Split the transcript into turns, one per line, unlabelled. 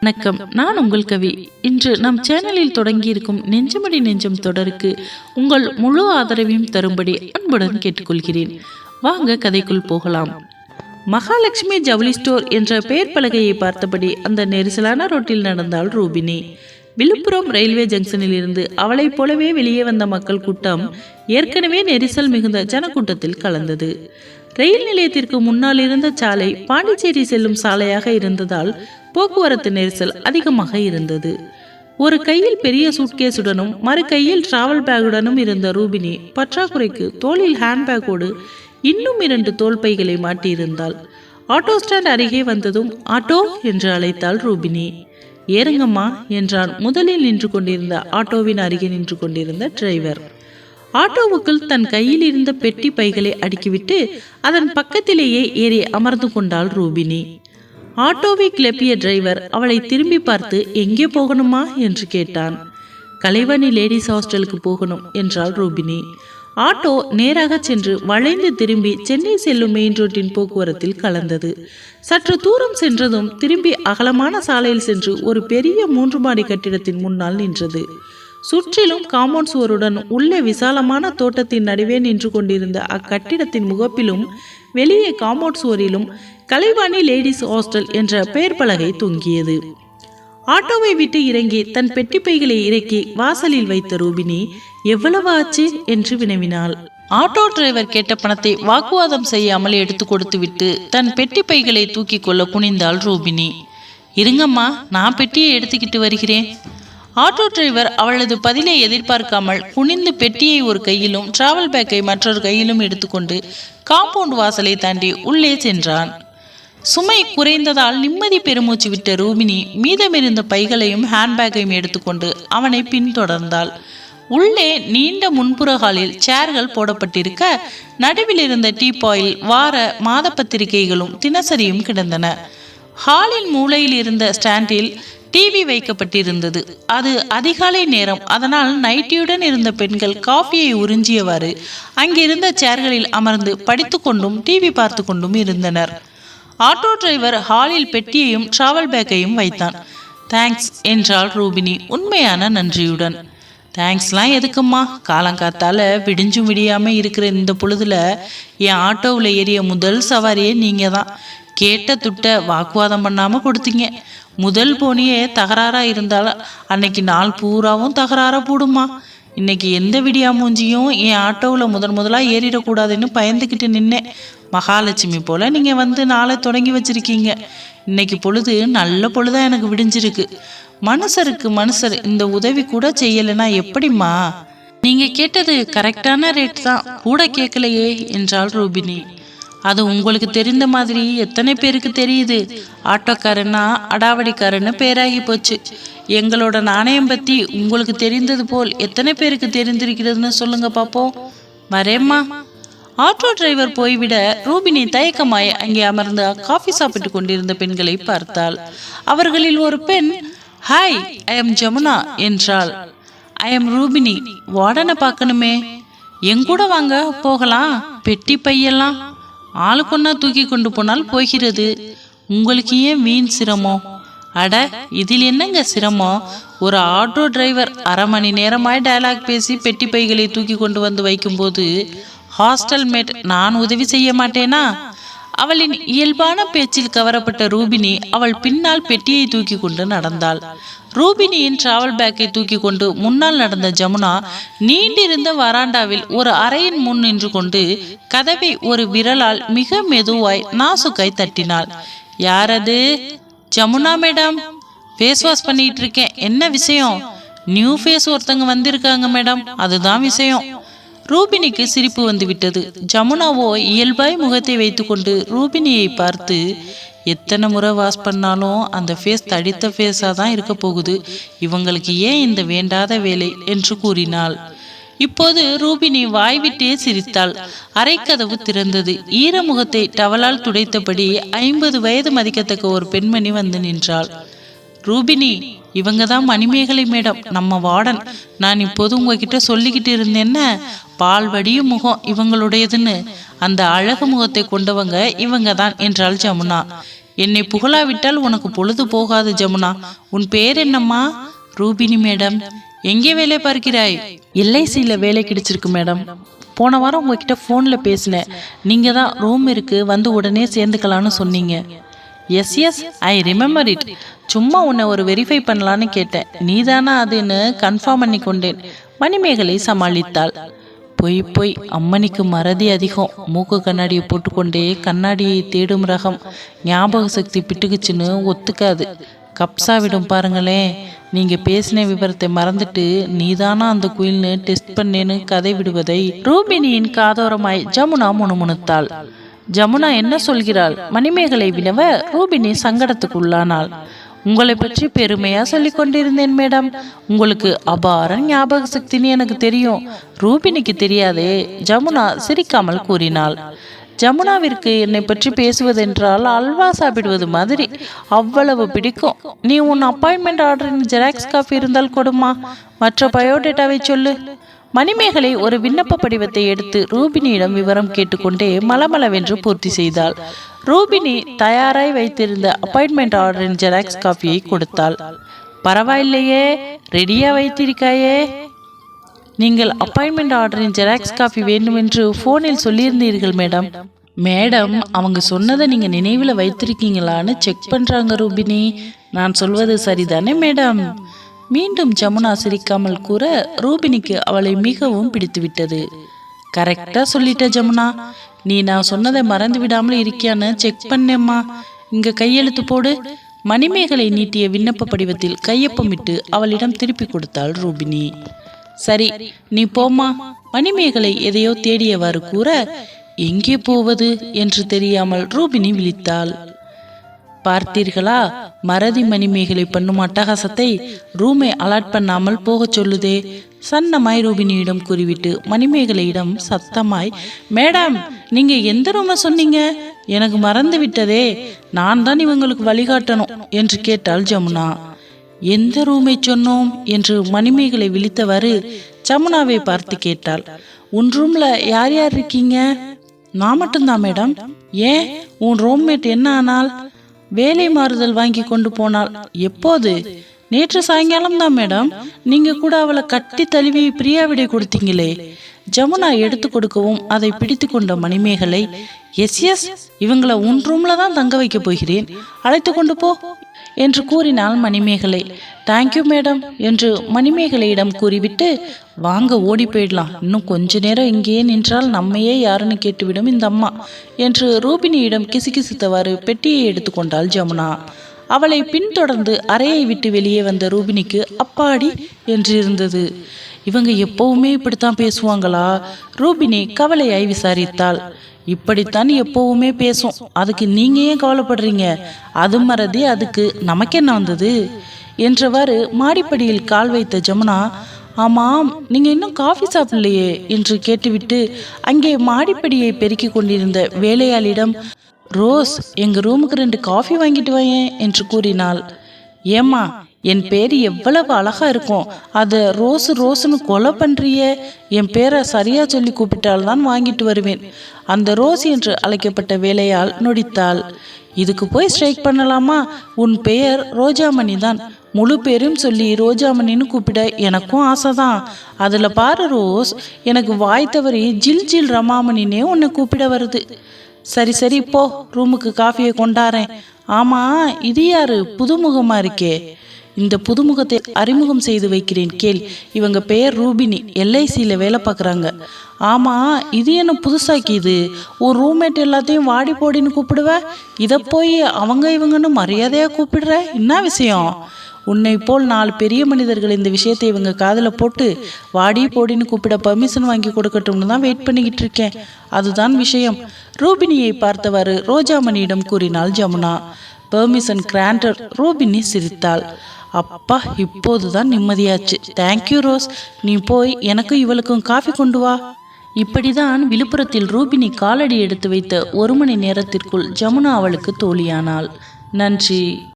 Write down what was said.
வணக்கம். நான் உங்கள் கவி. இன்று நம் சேனலில் தொடங்கியிருக்கும் நெஞ்சமடி நெஞ்சம் தொடருக்கு உங்கள் முழு ஆதரவையும் தரும்படி அன்புடன் கேட்டுக்கொள்கிறேன். வாங்க கதைக்குள் போகலாம். மகாலட்சுமி ஜவுளி ஸ்டோர் என்ற பெயர் பலகையை பார்த்தபடி அந்த நெரிசலான ரோட்டில் நடந்தாள் ரூபினி. விழுப்புரம் ரயில்வே ஜங்ஷனில் இருந்து அவளைப் போலவே வெளியே வந்த மக்கள் கூட்டம் ஏற்கனவே நெரிசல் மிகுந்த ஜனக்கூட்டத்தில் கலந்தது. ரயில் நிலையத்திற்கு முன்னால் இருந்த சாலை பாண்டிச்சேரி செல்லும் சாலையாக இருந்ததால் போக்குவரத்து நெரிசல் அதிகமாக இருந்தது. ஒரு கையில் பெரிய சூட்கேஸுடனும் மறு கையில் டிராவல் பேக்குடனும் இருந்த ரூபினி பற்றாக்குறைக்கு தோளில் ஹேண்ட்பேக்கோடு இன்னும் இரண்டு தோல் பைகளை மாட்டியிருந்தாள். ஆட்டோ ஸ்டாண்ட் அருகே வந்ததும் ஆட்டோ என்று அழைத்தாள் ரூபினி. ஏறுங்கம்மா என்றான் முதலில் நின்று கொண்டிருந்த ஆட்டோவின் அருகே நின்று கொண்டிருந்த டிரைவர். ஆட்டோவுக்குள் தன் கையில் இருந்த பெட்டி பைகளை அடுக்கிவிட்டு அதன் பக்கத்திலேயே ஏறி அமர்ந்து கொண்டாள் ரூபினி. ஆட்டோவை கிளப்பிய டிரைவர் அவளை திரும்பி பார்த்து எங்கே போகணுமா? என்று கேட்டான். கலைவாணி லேடிஸ் ஹாஸ்டலுக்கு போகணும் என்றாள் ரூபினி. ஆட்டோ நேராக சென்று வளைந்து திரும்பி சென்னை செல்லும் மெயின் ரோட்டின் போக்குவரத்தில் கலந்தது. சற்று தூரம் சென்றதும் திரும்பி அகலமான சாலையில் சென்று ஒரு பெரிய மூன்று மாடி கட்டிடத்தின் முன்னால் நின்றது. சுற்றிலும் காம்பவுண்ட் சுவருடன் உள்ளே விசாலமான தோட்டத்தின் நடுவே நின்று கொண்டிருந்த அக்கட்டிடத்தின் முகப்பிலும் வெளியே காம்பவுண்ட் சுவரிலும் கலைவாணி லேடிஸ் ஹாஸ்டல் என்ற பெயர் பலகை தொங்கியது. ஆட்டோவை விட்டு இறங்கி தன் பெட்டி பைகளை இறக்கி வாசலில் வைத்த ரூபினி எவ்வளவு ஆச்சு? என்று வினவினாள். ஆட்டோ டிரைவர் கேட்ட பணத்தை வாக்குவாதம் செய்யாமல் எடுத்து கொடுத்துவிட்டு தன் பெட்டி பைகளை தூக்கி கொள்ள குனிந்தாள் ரூபினி. இருங்கம்மா நான் பெட்டியை எடுத்துக்கிட்டு வருகிறேன். ஆட்டோ டிரைவர் அவளது பதிலை எதிர்பார்க்காமல் குனிந்து பெட்டியை ஒரு கையிலும் டிராவல் பேக்கை மற்றொரு கையிலும் எடுத்துக்கொண்டு காம்பவுண்ட் வாசலை தாண்டி உள்ளே சென்றான். சுமை குறைந்ததால் நிம்மதி பெருமூச்சு விட்ட ரூபினி மீதமிருந்த பைகளையும் ஹேண்ட்பேக்கையும் எடுத்துக்கொண்டு அவனை பின்தொடர்ந்தாள். உள்ளே நீண்ட முன்புற ஹாலில் சேர்கள் போடப்பட்டிருக்க நடுவில் இருந்த டீபாயில் வார மாத பத்திரிகைகளும் தினசரியும் கிடந்தன. ஹாலின் மூலையில் இருந்த ஸ்டாண்டில் டிவி வைக்கப்பட்டிருந்தது. அது அதிகாலை நேரம். அதனால் நைட்டியுடன் இருந்த பெண்கள் காஃபியை உறிஞ்சியவாறு அங்கிருந்த சேர்களில் அமர்ந்து படித்துக்கொண்டும் டிவி பார்த்து கொண்டும் இருந்தனர். ஆட்டோ டிரைவர் ஹாலில் பெட்டியையும் டிராவல் பேக்கையும் வைத்தான். தேங்க்ஸ் என்றாள் ரூபினி உண்மையான நன்றியுடன். தேங்க்ஸ்லாம் எதுக்கும்மா? காலங்காத்தால விடிஞ்சும் விடியாமல் இருக்கிற இந்த பொழுதுல என் ஆட்டோவில் ஏறிய முதல் சவாரியே நீங்கள் தான் கேட்ட துட்ட வாக்குவாதம் பண்ணாம கொடுத்தீங்க. முதல் போனியே தகராறா இருந்தாலும் அன்னைக்கு நாள் பூராவும் தகராறா போடுமா? இன்னைக்கு எந்த விடியா மூஞ்சியும் என் ஆட்டோவில் முதன் முதலாக ஏறிடக்கூடாதுன்னு பயந்துக்கிட்டு நின்னேன். மகாலட்சுமி போல் நீங்கள் வந்து நாளை தொடங்கி வச்சிருக்கீங்க. இன்னைக்கு பொழுது நல்ல பொழுதாக எனக்கு விடிஞ்சிருக்கு. மனுஷருக்கு மனுஷர் இந்த உதவி கூட செய்யலைன்னா எப்படிம்மா? நீங்கள் கேட்டது கரெக்டான ரேட் தான். கூட கேட்கலையே என்றாள் ரூபினி. அது உங்களுக்கு தெரிந்த மாதிரி எத்தனை பேருக்கு தெரியுது? ஆட்டோக்காரன்னா அடாவடிக்காரன்னு பேராகி போச்சு. எங்களோட நாணயம் பத்தி உங்களுக்கு தெரிந்தது போல் எத்தனை பேருக்கு தெரிந்திருக்கிறதுன்னு சொல்லுங்க பாப்போம். வரேம்மா ஆட்டோ டிரைவர் போய்விட ரூபினி தயக்கமாய் அங்கே அமர்ந்து காஃபி சாப்பிட்டு கொண்டிருந்த பெண்களை பார்த்தாள். அவர்களில் ஒரு பெண் ஹாய் ஐ எம் ஜமுனா என்றாள். I am Rubini. வார்டனை பார்க்கணுமே. எங்கூட வாங்க போகலாம். பெட்டி பையெல்லாம். ஆளுக்கொன்னா தூக்கி கொண்டு போனால் போகிறது. உங்களுக்கு ஏன் வீண் சிரமம்? அட இதில் என்னங்க சிரமம்? ஒரு ஆட்டோ டிரைவர் அரை மணி நேரமாய் டயலாக் பேசி பெட்டி பைகளை தூக்கி கொண்டு வந்து வைக்கும்போது ஹாஸ்டல் மேட் நான் உதவி செய்ய மாட்டேனா? அவளின் இயல்பான பேச்சில் கவரப்பட்ட ரூபினி அவள் பின்னால் பெட்டியை தூக்கி கொண்டு நடந்தாள். ரூபினியின் டிராவல் பேக்கை தூக்கி கொண்டு முன்னால் நடந்த ஜமுனா நீண்டிருந்த வராண்டாவில் ஒரு அறையின் முன் நின்று கொண்டு கதவை ஒரு விரலால் மிக மெதுவாய் நாசுக்கை தட்டினாள். யாரது? ஜமுனா மேடம். ஃபேஸ் வாஷ் பண்ணிட்டு இருக்கேன். என்ன விஷயம்? நியூ ஃபேஸ் ஒருத்தங்க வந்திருக்காங்க மேடம். அதுதான் விஷயம். ரூபினிக்கு சிரிப்பு வந்துவிட்டது. ஜமுனாவோ இயல்பாய் முகத்தை வைத்துக்கொண்டு ரூபினியை பார்த்து எத்தனை முறை வாஷ் பண்ணாலும் அந்த ஃபேஸ் தடித்த ஃபேஸாக தான் இருக்க போகுது. இவங்களுக்கு ஏன் இந்த வேண்டாத வேலை? என்று கூறினாள். இப்போது ரூபினி வாய்விட்டே சிரித்தாள். அரைக்கதவு திறந்தது. ஈரமுகத்தை டவலால் துடைத்தபடி ஐம்பது வயது மதிக்கத்தக்க ஒரு பெண்மணி வந்து நின்றாள். ரூபினி இவங்க தான் மணிமேகலை மேடம். நம்ம வார்டன் நான் இப்போது உங்ககிட்ட சொல்லிக்கிட்டு இருந்தேன்ன பால் வடியும் முகம் இவங்களுடையதுன்னு. அந்த அழகு முகத்தை கொண்டவங்க இவங்க தான் என்றாள் ஜமுனா. என்னை புகழாவிட்டால் உனக்கு பொழுது போகாது ஜமுனா. உன் பேர் என்னம்மா? ரூபினி மேடம். எங்கே வேலை பார்க்கிறாய்? எல்ஐசியில் வேலை கிடைச்சிருக்கு மேடம். போன வாரம் உங்ககிட்ட ஃபோனில் பேசினேன். நீங்கள் தான் ரூம் இருக்கு வந்து உடனே சேர்ந்துக்கலான்னு சொன்னீங்க. Yes yes I remember it சும்மா உன்னை ஒரு வெரிஃபை பண்ணலான்னு கேட்டேன். நீதானா அதுன்னு கன்ஃபார்ம் பண்ணி கொண்டேன் மணிமேகலை சமாளித்தாள். பொய் பொய் அம்மனிக்கு மறதி அதிகம். மூக்கு கண்ணாடியை போட்டுக்கொண்டே கண்ணாடியை தேடும் ரகம். ஞாபக சக்தி பிட்டுக்குச்சுன்னு ஒத்துக்காது. கப்ஸா விடும் பாருங்களேன். நீங்கள் பேசின விவரத்தை மறந்துட்டு நீதானா அந்த குயில்னு டெஸ்ட் பண்ணேன்னு கதை விடுவதை ரூபினியின் காதோரமாய் ஜமுனா முணுமுணுத்தாள். ஜமுனா என்ன சொல்கிறாள்? மணிமேகலை வினவ ரூபினி சங்கடத்துக்கு உள்ளானாள் உங்களை பற்றி பெருமையா சொல்லிக் கொண்டிருந்தேன் மேடம். உங்களுக்கு அபார ஞாபக சக்தின்னு எனக்கு தெரியும். ரூபினிக்கு தெரியாதே ஜமுனா சிரிக்காமல் கூறினாள். ஜமுனாவிற்கு என்னை பற்றி பேசுவதென்றால் அல்வா சாப்பிடுவது மாதிரி அவ்வளவு பிடிக்கும். நீ உன் அப்பாயின்மெண்ட் ஆர்டரின் ஜெராக்ஸ் காஃபி இருந்தால் கொடுமா. மற்ற பயோடேட்டாவை சொல்லு. மணிமேகலை ஒரு விண்ணப்ப படிவத்தை எடுத்து ரூபினியிடம் விவரம் கேட்டுக்கொண்டே மலமளவென்று பூர்த்தி செய்தாள். ரூபினி தயாராய் வைத்திருந்த அப்பாயின்மெண்ட் ஆர்டரின் ஜெராக்ஸ் காப்பியை கொடுத்தாள். பரவாயில்லையே ரெடியா வைத்திருக்காயே நீங்கள் அப்பாயின்மெண்ட் ஆர்டரின் ஜெராக்ஸ் காப்பி வேண்டுமென்று ஃபோனில் சொல்லியிருந்தீர்கள் மேடம் மேடம் அவங்க சொன்னதை நீங்கள் நினைவில் வைத்திருக்கீங்களான்னு செக் பண்ணுறாங்க ரூபினி. நான் சொல்வது சரிதானே மேடம் மீண்டும் ஜமுனா சிரிக்காமல் கூற ரூபினிக்கு அவளை மிகவும் பிடித்துவிட்டது. கரெக்டாக சொல்லிட்ட ஜமுனா நீ நான் சொன்னதை மறந்து விடாமல் இருக்கியான்னு செக் பண்ணேம்மா. இங்க கையெழுத்து போடு. மணிமேகலை நீட்டிய விண்ணப்ப படிவத்தில் கையொப்பமிட்டு அவளிடம் திருப்பி கொடுத்தாள் ரூபினி. சரி நீ போம்மா. மணிமேகலை எதையோ தேடியவாறு கூற எங்கே போவது? என்று தெரியாமல் ரூபினி விழித்தாள். பார்த்தீர்களா? மறதி மணிமேகலை பண்ணும் அட்டகாசத்தை ரூமை அலாட் பண்ணாமல் போகச் சொல்லுதே. சன்னமாய் ரூபினியிடம் கூறிவிட்டு மணிமேகலையிடம் சத்தமாய் மேடம் நீங்க எந்த ரூமை சொன்னீங்க? எனக்கு மறந்து விட்டதே. நான் தான் இவங்களுக்கு வழிகாட்டணும் என்று கேட்டாள் ஜமுனா. எந்த ரூமை சொன்னோம்? என்று மணிமேகலை விழித்தவாறு ஜமுனாவை பார்த்து கேட்டாள். உன் ரூம்ல யார் யார் இருக்கீங்க? நான் மட்டும்தான் மேடம். ஏன்? உன் ரூம்மேட் என்ன ஆனால்? வேலை மாறுதல் வாங்கி கொண்டு போனாள் எப்போது? நேற்று சாயங்காலம் தான் மேடம். நீங்க கூட அவளை கட்டி தழுவி பிரியாவிடை கொடுத்தீங்களே. ஜமுனா எடுத்து கொடுக்கவும் அதை பிடித்து கொண்ட மணிமேகலை எஸ் எஸ் இவங்கள உன் ரூம்ல தான் தங்க வைக்க போகிறேன். அழைத்து கொண்டு போ. என்று கூறினாள் மணிமேகலை தேங்க்யூ மேடம் என்று மணிமேகலையிடம் கூறிவிட்டு வாங்க ஓடி போயிடலாம். இன்னும் கொஞ்ச நேரம் இங்கேயே நின்றால் நம்மையே யாருன்னு கேட்டுவிடும் இந்த அம்மா என்று ரூபினியிடம் கிசுகிசுத்தவாறு பெட்டியை எடுத்துக்கொண்டாள் ஜமுனா. அவளை பின்தொடர்ந்து அறையை விட்டு வெளியே வந்த ரூபினிக்கு அப்பாடி என்று இருந்தது இவங்க எப்பவுமே இப்படித்தான் பேசுவாங்களா? ரூபினி கவலையாய் விசாரித்தாள். இப்படித்தான் எப்பவுமே பேசும். அதுக்கு நீங்க ஏன் கவலைப்படுறீங்க? அது மறதி அதுக்கு நமக்கு என்ன வந்தது? என்றவாறு மாடிப்படியில் கால் வைத்த ஜமுனா ஆமாம் நீங்க இன்னும் காஃபி சாப்பிடலையே? என்று கேட்டுவிட்டு அங்கே மாடிப்படியை பெருக்கிக் கொண்டிருந்த வேலையாளிடம் ரோஸ் எங்க ரூமுக்கு ரெண்டு காஃபி வாங்கிட்டு வாயேன் என்று கூறினாள். ஏம்மா என் பேர் எவ்வளவு அழகா இருக்கும். அதை ரோஸ் ரோஸுன்னு கொலை பண்றிய. என் பேரை சரியா சொல்லி கூப்பிட்டால்தான் வாங்கிட்டு வருவேன். அந்த ரோஸ் என்று அழைக்கப்பட்ட வேலையால் நொடித்தாள். இதுக்கு போய் ஸ்ட்ரைக் பண்ணலாமா? உன் பெயர் ரோஜாமணி தான். முழு பேரும் சொல்லி ரோஜாமணின்னு கூப்பிட எனக்கும் ஆசை தான் அதில் பாரு ரோஸ் எனக்கு வாய் தவறி ஜில் ஜில் ரமாமணினே உன்னை கூப்பிட வருது. சரி சரி போ. ரூமுக்கு காஃபியை கொண்டாரேன் ஆமா இது யாரு? புதுமுகமா இருக்கே. இந்த புதுமுகத்தை அறிமுகம் செய்து வைக்கிறேன் கேள். இவங்க பெயர் ரூபினி. எல்ஐசியில் வேலை பார்க்குறாங்க. ஆமாம் இது என்ன புதுசாக்கி இது? ஒரு ரூம்மேட் எல்லாத்தையும் வாடி போடின்னு கூப்பிடுவ? இதை போய் அவங்க இவங்கன்னு மரியாதையாக கூப்பிடுற? என்ன விஷயம்? உன்னை போல் நாலு பெரிய மனிதர்கள் இந்த விஷயத்தை இவங்க காதில் போட்டு வாடி போடின்னு கூப்பிட பர்மிஷன் வாங்கி கொடுக்கட்டும்னு தான் வெயிட் பண்ணிக்கிட்டு இருக்கேன். அதுதான் விஷயம். ரூபினியை பார்த்தவாறு ரோஜாமணியிடம் கூறினாள் ஜமுனா. பெர்மிஷன் கிராண்டர் ரூபினி சிரித்தாள். அப்பா இப்போதுதான் நிம்மதியாச்சு. தேங்க்யூ ரோஸ் நீ போய் எனக்கும் இவளுக்கும் காஃபி கொண்டு வா. இப்படிதான் விழுப்புரத்தில் ரூபினி காலடி எடுத்து வைத்த ஒரு மணி நேரத்திற்குள் ஜமுனா அவளுக்கு தோழியானாள். நன்றி.